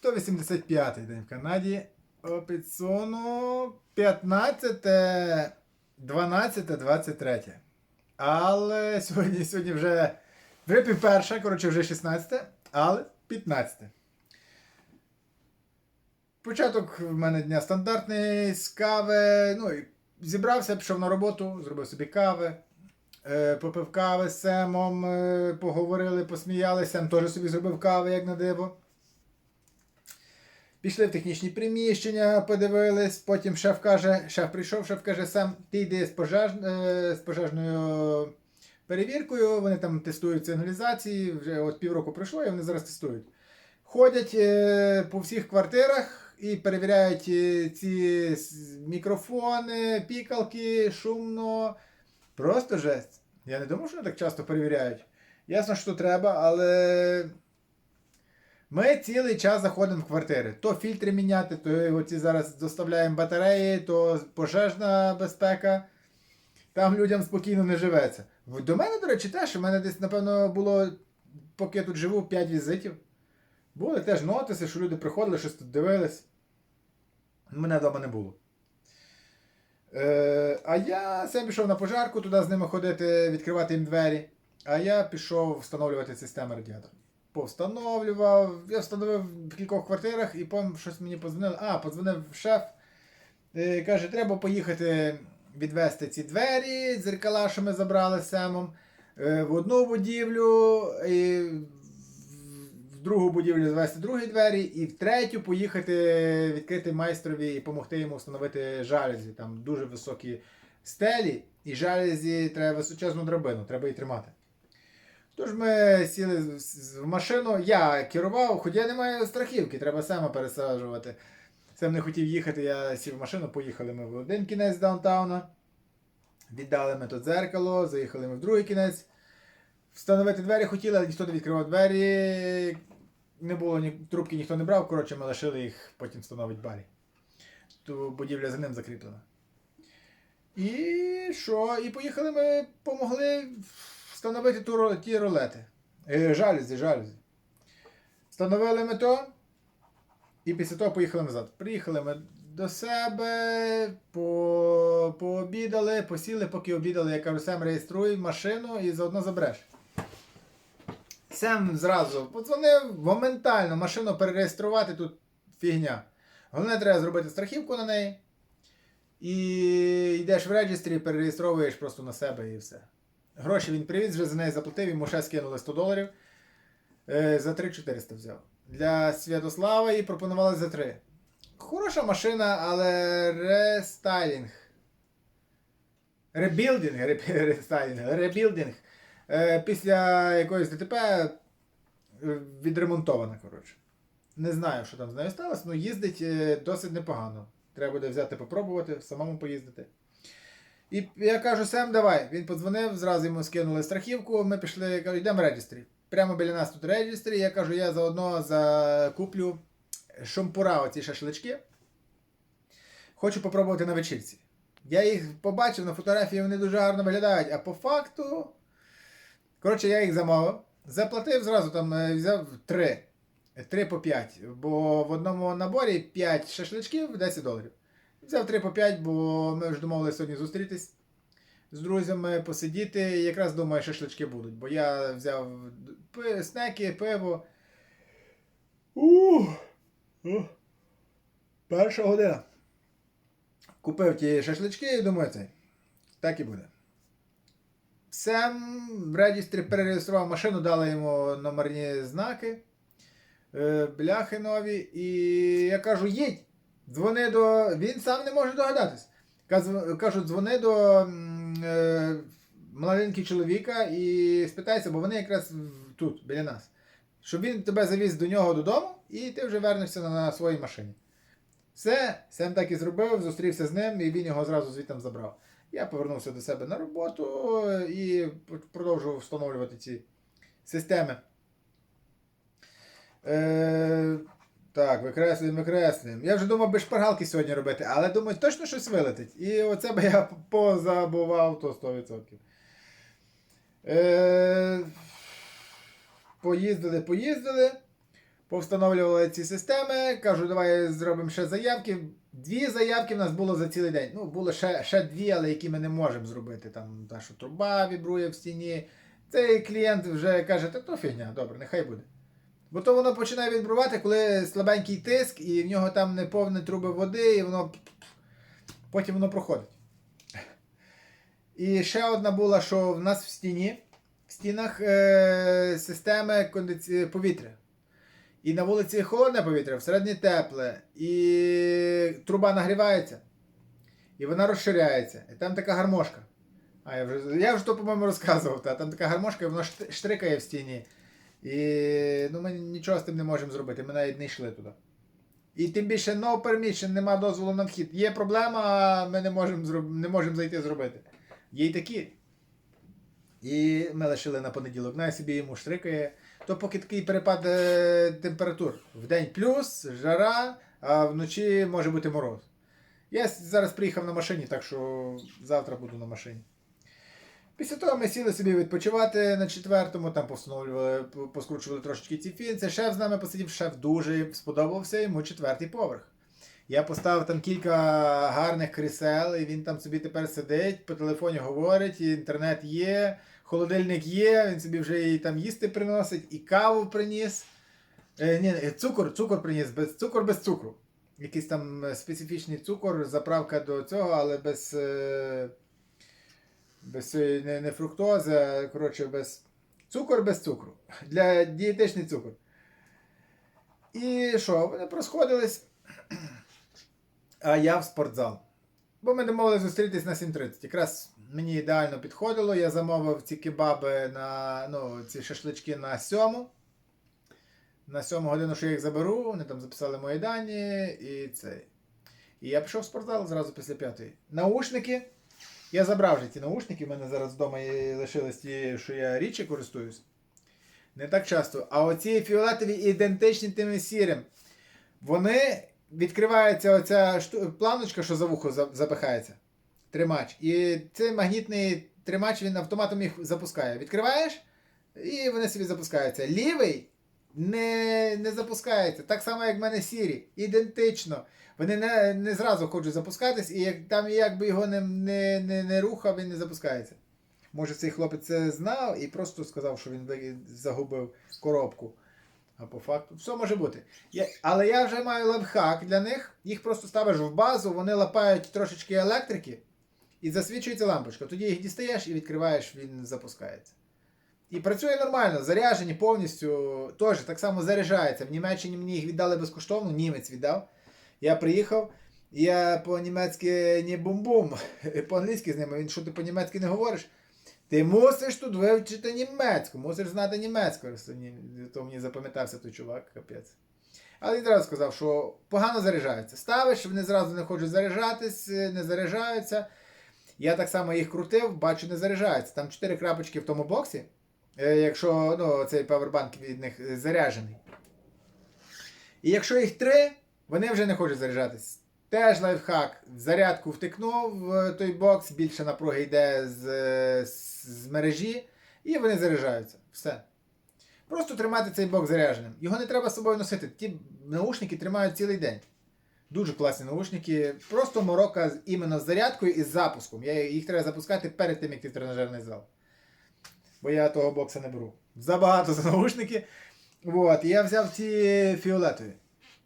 185 день в Канаді. Опіцону 15, 12, 23. Але сьогодні, сьогодні вже, вже пів коротше, вже 16, але 15. Початок в мене дня стандартний з кави. Ну, і зібрався, пішов на роботу, зробив собі кави. Е, попив кави з Семом, е, поговорили, посміялися. Сем теж собі зробив кави, як на диво. Пішли в технічні приміщення, подивились. Потім шеф каже, шеф прийшов, шеф каже, сам ти йди з, пожеж, е, з пожежною перевіркою. Вони там тестують сигналізації. Вже от півроку пройшло, і вони зараз тестують. Ходять е, по всіх квартирах і перевіряють е, ці мікрофони, пікалки, шумно. Просто жесть. Я не думав, що вони так часто перевіряють. Ясно, що треба, але. Ми цілий час заходимо в квартири. То фільтри міняти, то оці зараз доставляємо батареї, то пожежна безпека. Там людям спокійно не живеться. До мене, до речі, теж у мене десь, напевно, було, поки я тут живу, 5 візитів. Були теж нотиси, що люди приходили, щось тут дивились. Мене вдома не було. Е, а я сам пішов на пожарку, туди з ними ходити, відкривати їм двері. А я пішов встановлювати систему радіаторів. Повстановлював, я встановив в кількох квартирах і потім щось мені подзвонили. А, подзвонив шеф. Е, каже, треба поїхати відвести ці двері, дзеркала, що ми забрали з Семом, е, в одну будівлю, і в другу будівлю звести другі двері, і в третю поїхати відкрити майстрові і допомогти йому встановити жалюзі. Там дуже високі стелі, і жалюзі треба височезну драбину, треба її тримати. Тож ми сіли в- машину, я керував, хоч я не маю страхівки, треба саме пересаджувати. Сам не хотів їхати, я сів в машину, поїхали ми в один кінець даунтауна. Віддали ми то дзеркало, заїхали ми в другий кінець. Встановити двері хотіли, але ніхто не відкривав двері. Не було ні, трубки ніхто не брав, коротше, ми лишили їх, потім встановить барі. Ту будівля за ним закріплена. І що? І поїхали ми, помогли встановити ту, ті ролети. Е, жалюзі, жалюзі. Встановили ми то. І після того поїхали назад. Приїхали ми до себе, по, пообідали, посіли, поки обідали, я кажу, Сем, реєструй машину і заодно забереш. Сем зразу подзвонив, моментально машину перереєструвати тут фігня. Головне, треба зробити страхівку на неї. І йдеш в реєстрі, перереєстровуєш просто на себе і все. Гроші він привіз, вже за неї заплатив, йому ще скинули 100 доларів. Е, за 3400 взяв. Для Святослава їй пропонували за 3. Хороша машина, але рестайлінг. Ребілдинг, ре- рестайлінг, ребілдинг. Е, після якоїсь ДТП е, відремонтована, коротше. Не знаю, що там з нею сталося, але їздить е, досить непогано. Треба буде взяти попробувати, самому поїздити. І я кажу, Сем, давай. Він подзвонив, зразу йому скинули страхівку. Ми пішли, я кажу, йдемо в реєстрі. Прямо біля нас тут реєстрі. Я кажу, я заодно закуплю шампура, оці шашлички. Хочу попробувати на вечірці. Я їх побачив на фотографії, вони дуже гарно виглядають, а по факту. Коротше, я їх замовив. Заплатив зразу там, е, взяв три. Три по 5. Бо в одному наборі 5 шашличків 10 доларів. Взяв 3 по 5, бо ми вже думали сьогодні зустрітись з друзями, посидіти. Якраз думаю, шашлички будуть. Бо я взяв снеки, пиво. Ух! Перша година. Купив ті шашлички і думаю, цей. Так і буде. Сем в реєстрі перереєстрував машину, дали йому номерні знаки, е, бляхи нові. І я кажу, їдь! Дзвони до. Він сам не може догадатись. Каз- Кажу, дзвони до е, маленького чоловіка і спитайся, бо вони якраз тут, біля нас. Щоб він тебе завіз до нього додому, і ти вже вернешся на, на своїй машині. Все, Сем так і зробив, зустрівся з ним, і він його зразу звідти забрав. Я повернувся до себе на роботу і продовжував встановлювати ці системи. Е, так, викреслюємо, викреслюємо. Я вже думав би шпаргалки сьогодні робити, але думаю, точно щось вилетить. І оце би я позабував то 100%. Е, поїздили, поїздили. Повстановлювали ці системи, кажу, давай зробимо ще заявки. Дві заявки в нас було за цілий день. Ну, було ще, ще дві, але які ми не можемо зробити. Там та, що труба вібрує в стіні. Цей клієнт вже каже, та то фігня, добре, нехай буде. Бо то воно починає відбрувати, коли слабенький тиск, і в нього там не повні труби води, і воно потім воно проходить. І ще одна була, що в нас в стіні, в стінах е, системи кондиці... повітря. І на вулиці холодне повітря, всередині тепле, і труба нагрівається, і вона розширяється. І там така гармошка. А я вже, я вже то, по-моєму, розказував. Та, там така гармошка, і вона штрикає в стіні. І ну, ми нічого з тим не можемо зробити. Ми навіть не йшли туди. І тим більше no permission, нема дозволу на вхід. Є проблема, а ми не можемо зроб... не можемо зайти зробити. Є й такі. І ми лишили на понеділок. Най собі йому штрикає. То поки такий перепад е, температур. Вдень плюс, жара, а вночі може бути мороз. Я зараз приїхав на машині, так що завтра буду на машині. Після того ми сіли собі відпочивати на четвертому, там постановлювали, поскручували трошечки ці фінці. Шеф з нами посидів, шеф дуже сподобався йому четвертий поверх. Я поставив там кілька гарних крісел, і він там собі тепер сидить, по телефоні говорить, і інтернет є, холодильник є, він собі вже і там їсти приносить, і каву приніс. Е, ні, е, цукор, цукор приніс, без, цукор без цукру. Якийсь там е, специфічний цукор, заправка до цього, але без. Е, без не, не фруктози, а коротше, без. Цукор без цукру. Для дієтичний цукор. І що, вони просходились. А я в спортзал. Бо ми домовилися зустрітись на 7.30. Якраз мені ідеально підходило. Я замовив ці кебаби на ну, ці шашлички на 7. На 7 годину, що я їх заберу, вони там записали мої дані і цей. І я пішов в спортзал зразу після п'ятої. Наушники. Я забрав вже ті наушники, в мене зараз вдома лишились ті, що я рідше користуюсь. Не так часто. А оці фіолетові ідентичні тим сірим. Вони відкривається оця шту... планочка, що за вухо запихається. Тримач. І цей магнітний тримач він автоматом їх запускає. Відкриваєш, і вони собі запускаються. Лівий не, не запускається. Так само, як в мене сірі. Ідентично. Вони не, не зразу хочуть запускатись, і як, там якби його не, не, не, не рухав, він не запускається. Може, цей хлопець це знав і просто сказав, що він загубив коробку. А по факту, все може бути. Я, але я вже маю лайфхак для них. Їх просто ставиш в базу, вони лапають трошечки електрики і засвічується лампочка. Тоді їх дістаєш і відкриваєш, він запускається. І працює нормально, заряджені повністю. Теж так само заряджається. В Німеччині мені їх віддали безкоштовно, німець віддав. Я приїхав, я по-німецьки не бум-бум, по-англійськи з ними. Він що ти по-німецьки не говориш? Ти мусиш тут вивчити німецьку, мусиш знати німецьку. То мені запам'ятався той чувак, капець. Але він одразу сказав, що погано заряджаються. Ставиш, вони зразу не хочуть заряджатись, не заряджаються. Я так само їх крутив, бачу, не заряджаються. Там 4 крапочки в тому боксі. Е, Якщо ну, цей павербанк від них е, заряджений. І якщо їх 3, вони вже не хочуть заряджатись. Теж лайфхак. Зарядку втикнув в той бокс, більше напруги йде з, з, з мережі, і вони заряджаються. Все. Просто тримати цей бокс зарядженим. Його не треба з собою носити. Ті наушники тримають цілий день. Дуже класні наушники. Просто морока іменно з зарядкою і з запуском. Їх треба запускати перед тим, як ти в тренажерний зал. Бо я того бокса не беру. Забагато за наушники. От, я взяв ці фіолетові.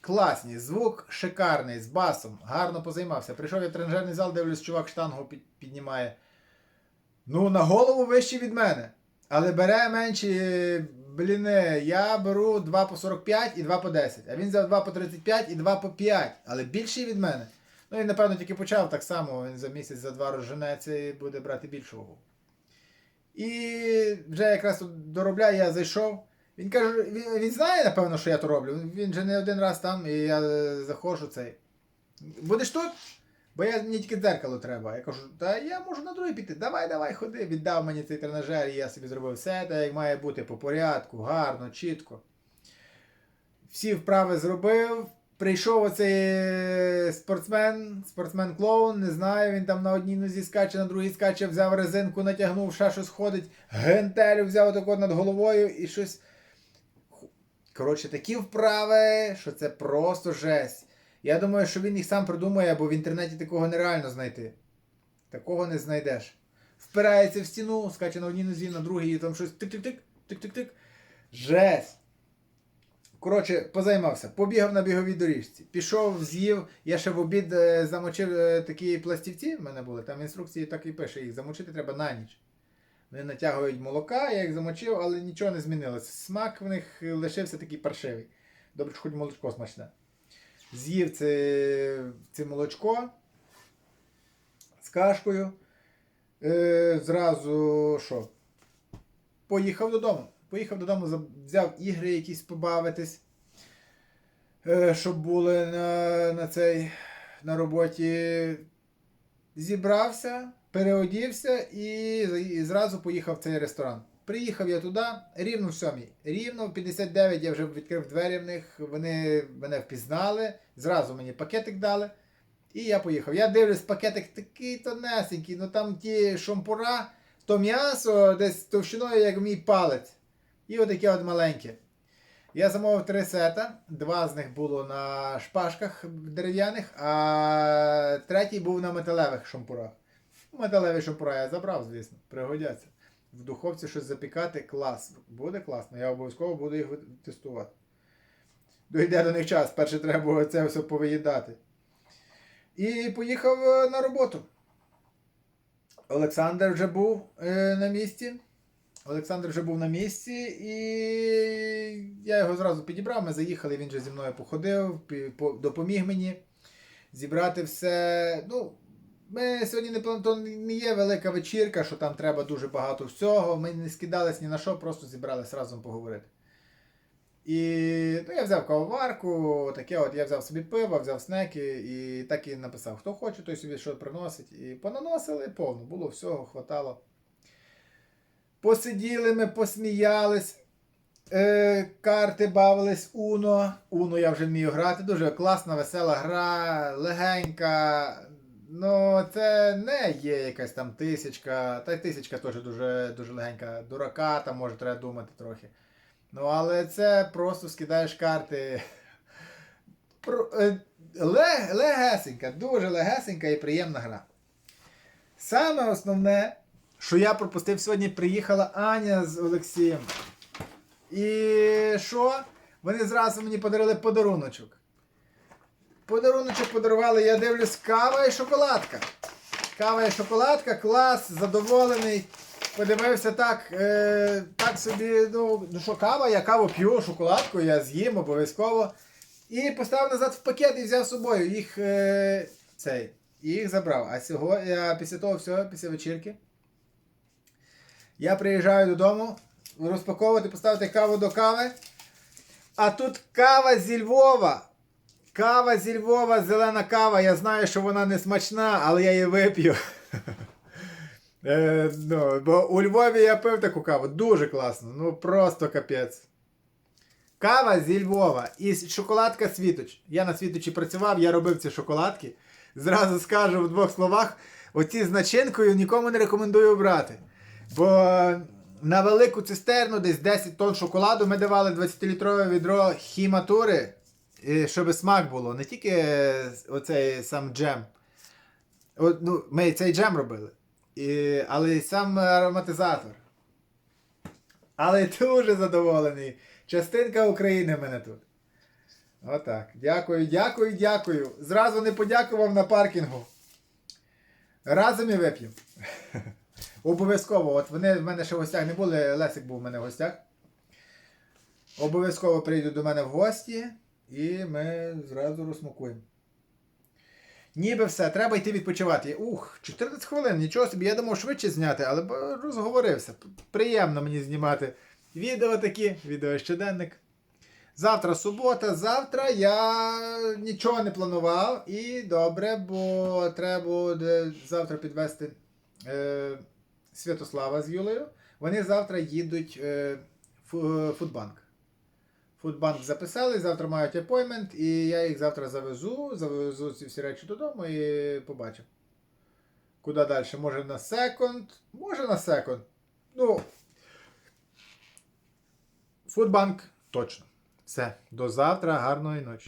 Класні, звук шикарний, з басом, гарно позаймався. Прийшов я в тренажерний зал, дивлюсь, чувак штангу під, піднімає. Ну, на голову вище від мене. Але бере менші бліни. Я беру 2 по 45 і 2 по 10. А він взяв 2 по 35 і 2 по 5. Але більший від мене. Ну і напевно тільки почав так само. Він за місяць, за два розженеться і буде брати більшу вагу. І вже якраз тут доробляю, я зайшов. Він каже, він, він знає, напевно, що я то роблю. Він же не один раз там, і я заходжу цей. Будеш тут? Бо я мені тільки дзеркало треба. Я кажу, та я можу на другий піти. Давай, давай, ходи. Віддав мені цей тренажер, і я собі зробив все, так як має бути по порядку, гарно, чітко. Всі вправи зробив. Прийшов оцей спортсмен, спортсмен-клоун, не знаю, він там на одній нозі скаче, на другій скаче, взяв резинку, натягнув, ще щось ходить, гентелю взяв отак над головою і щось. Коротше, такі вправи, що це просто жесть. Я думаю, що він їх сам придумає, бо в інтернеті такого нереально знайти. Такого не знайдеш. Впирається в стіну, скаче на одній нозі, на другій, і там щось тик-тик-тик, тик-тик-тик. Жесть. Коротше, позаймався, побігав на біговій доріжці, пішов, з'їв. Я ще в обід е, замочив е, такі пластівці в мене були. Там інструкції так і пише, їх замочити треба на ніч. Вони натягують молока, я їх замочив, але нічого не змінилося. Смак в них лишився такий паршивий. Добре, що хоч молочко смачне. З'їв це, це молочко з кашкою. Е, зразу що? Поїхав додому. Поїхав додому, взяв ігри якісь побавитись, е, щоб були на, на цей на роботі. Зібрався, переодівся і, і зразу поїхав в цей ресторан. Приїхав я туди рівно в сьомій. Рівно в 59 я вже відкрив двері в них, вони мене впізнали, зразу мені пакетик дали. І я поїхав. Я дивлюсь, пакетик такий тонесенький, ну там ті шампура, то м'ясо десь товщиною, як мій палець. І отаке от маленьке. Я замовив три сета, два з них було на шпажках дерев'яних, а третій був на металевих шампурах. Металеві шампура я забрав, звісно, пригодяться. В духовці щось запікати клас. Буде класно, я обов'язково буду їх тестувати. Дойде до них час, перше треба було це все повиїдати. І поїхав е, на роботу. Олександр вже був е, на місці. Олександр вже був на місці, і я його зразу підібрав. Ми заїхали, він вже зі мною походив, допоміг мені зібрати все. Ну, ми сьогодні не то не є велика вечірка, що там треба дуже багато всього. Ми не скидались ні на що, просто зібрались разом поговорити. І ну, я взяв кавоварку, таке от я взяв собі пиво, взяв снеки і так і написав, хто хоче, той собі що приносить. І понаносили повно, було всього, хватало. Посиділи ми, посміялись. Е, карти бавились Уно. Уно я вже вмію грати. Дуже класна, весела гра, легенька. Ну, це не є якась там тисячка. Та й тисячка теж дуже, дуже легенька. Дурака, там може треба думати трохи. Ну, але це просто скидаєш карти. Е, лег- Легесенька, дуже легесенька і приємна гра. Саме основне, що я пропустив сьогодні, приїхала Аня з Олексієм. І що? Вони зразу мені подарили подаруночок. Подаруночок подарували, я дивлюсь, кава і шоколадка. Кава і шоколадка, клас, задоволений. Подивився так, е, так собі, ну, ну що кава, я каву п'ю, шоколадку, я з'їм обов'язково. І поставив назад в пакет і взяв з собою. Їх е, цей, їх забрав. А сьогодні, я після того всього, після вечірки, я приїжджаю додому, розпаковувати, поставити каву до кави. А тут кава зі Львова. Кава зі Львова, зелена кава. Я знаю, що вона не смачна, але я її вип'ю. Е, ну, бо у Львові я пив таку каву. Дуже класно. Ну просто капець. Кава зі Львова і шоколадка Світоч. Я на Світочі працював, я робив ці шоколадки. Зразу скажу в двох словах: оці з начинкою нікому не рекомендую брати. Бо на велику цистерну, десь 10 тонн шоколаду, ми давали 20-літрове відро хіматури, щоб смак було. Не тільки оцей сам джем. От, ну, ми цей джем робили. І, але й сам ароматизатор. Але дуже задоволений. Частинка України в мене тут. Отак. Дякую, дякую, дякую. Зразу не подякував на паркінгу. Разом і вип'ємо. Обов'язково. От вони в мене ще в гостях не були, Лесик був в мене в гостях. Обов'язково прийдуть до мене в гості і ми зразу розсмакуємо. Ніби все, треба йти відпочивати. Ух, 14 хвилин, нічого собі, я думав швидше зняти, але розговорився. Приємно мені знімати відео такі, відео щоденник. Завтра субота, завтра я нічого не планував і добре, бо треба буде завтра підвести Святослава з Юлею. Вони завтра їдуть е, в Фудбанк. Фудбанк записали, завтра мають апоймент, і я їх завтра завезу, завезу ці всі речі додому і побачу. Куди далі? Може на секонд, може на секонд. Ну. Фудбанк точно. Все, до завтра, гарної ночі.